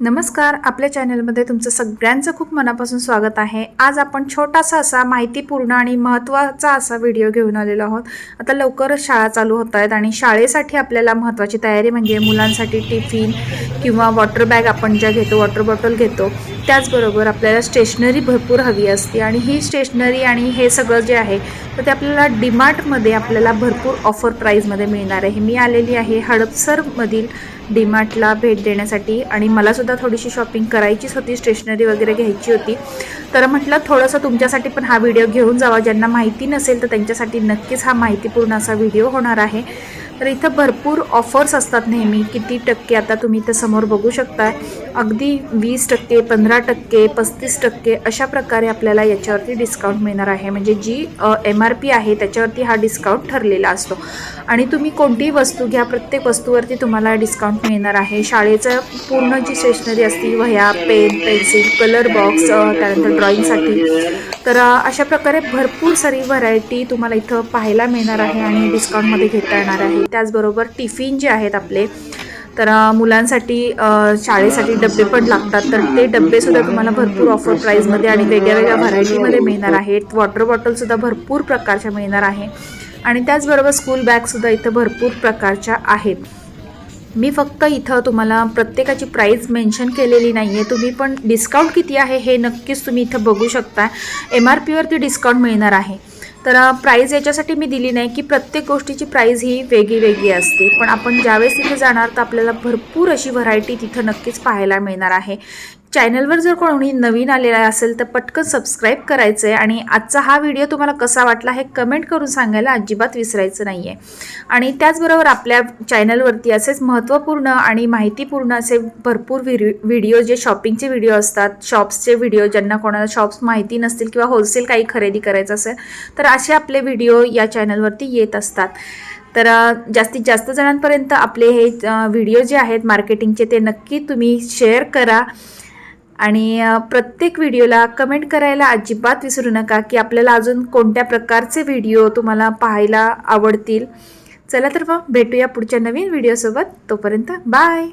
नमस्कार आपल्या चॅनलमध्ये तुमचं सगळ्यांचं खूप मनापासून स्वागत आहे. आज आपण छोटासा असा माहितीपूर्ण आणि महत्त्वाचा असा व्हिडिओ घेऊन आलेलो आहोत. आता लवकरच शाळा चालू होत आहेत आणि शाळेसाठी आपल्याला महत्त्वाची तयारी म्हणजे मुलांसाठी टिफिन किंवा वॉटर बॅग आपण ज्या घेतो वॉटर बॉटल घेतो त्याचबरोबर आपल्याला स्टेशनरी भरपूर हवी असते आणि ही स्टेशनरी आणि हे सगळं जे आहे तर ते आपल्याला डीमार्टमध्ये आपल्याला भरपूर ऑफर प्राईजमध्ये मिळणार आहे. मी आलेली आहे हडपसरमधील डीमार्टला भेट देण्यासाठी आणि मला सुद्धा थोडीशी शॉपिंग करायचीच होती स्टेशनरी वगैरे घ्यायची होती. तर म्हटलं थोडंसं तुमच्यासाठी पण हा व्हिडिओ घेऊन जावा. ज्यांना माहिती नसेल तर त्यांच्यासाठी नक्कीच हा माहितीपूर्ण असा व्हिडिओ होणार आहे. तर इथं भरपूर ऑफर्स असतात नेहमी. किती टक्के आता तुम्ही इथं समोर बघू शकताय. अगदी वीस टक्के पंधरा टक्के पस्तीस टक्के अशा प्रकारे आपल्याला याच्यावरती डिस्काउंट मिळणार आहे. म्हणजे जी एम आर पी आहे त्याच्यावरती हा डिस्काउंट ठरलेला असतो. आणि तुम्ही कोणतीही वस्तू घ्या प्रत्येक वस्तूवरती तुम्हाला डिस्काउंट मिळणार आहे. शाळेचं पूर्ण जी स्टेशनरी असतील वह्या पेन पेन्सिल कलर बॉक्स त्यानंतर ड्रॉइंगसाठी तर अशा प्रकारे भरपूर सारी व्हरायटी तुम्हाला इथं पाहायला मिळणार आहे आणि डिस्काउंटमध्ये घेता येणार आहे. त्याचबरोबर टिफिन जे आहेत आपले तर मुलांसाठी शाळेसाठी डबे पण लागतात. तर ते डबेसुद्धा तुम्हाला भरपूर ऑफर प्राईजमध्ये आणि वेगळ्या वेगळ्या व्हरायटीमध्ये मिळणार आहेत. वॉटर बॉटलसुद्धा भरपूर प्रकारच्या मिळणार आहे. आणि त्याचबरोबर स्कूल बॅगसुद्धा इथं भरपूर प्रकारच्या आहेत. मी फक्त इथं तुम्हाला प्रत्येकाची प्राईस मेन्शन केलेली नाही आहे तुम्ही पण डिस्काउंट किती आहे हे नक्कीच तुम्ही इथं बघू शकता. एम आर पीवरती डिस्काउंट मिळणार आहे. तर प्राईज याच्यासाठी मी दिली नाही की प्रत्येक गोष्टीची प्राईज ही वेगळी वेगळी असते. पण आपण ज्यावेळेस तिथे जाणार तर आपल्याला भरपूर अशी व्हरायटी तिथं नक्कीच पाहायला मिळणार आहे. चॅनलवर जर कोणी नवीन आलेला असेल तर पटकन सबस्क्राईब करायचं आहे आणि आजचा हा व्हिडिओ तुम्हाला कसा वाटला हे कमेंट करून सांगायला अजिबात विसरायचं नाही आहे आणि त्याचबरोबर आपल्या चॅनलवरती असेच महत्त्वपूर्ण आणि माहितीपूर्ण असे भरपूर व्हिडिओ व्हिडिओ जे शॉपिंगचे व्हिडिओ असतात शॉप्सचे व्हिडिओ ज्यांना कोणाला शॉप्स माहिती नसतील किंवा होलसेल काही खरेदी करायचं असेल तर असे आपले व्हिडिओ या चॅनलवरती येत असतात. तर जास्तीत जास्त जणांपर्यंत आपले हे व्हिडिओ जे आहेत मार्केटिंगचे ते नक्की तुम्ही शेअर करा. आणि प्रत्येक व्हिडिओला कमेंट करायला अजिबात विसरू नका की आपल्याला अजून कोणत्या प्रकारचे व्हिडिओ तुम्हाला पाहायला आवडतील. चला तर मग भेटूया पुढच्या नवीन व्हिडिओसोबत. तोपर्यंत बाय!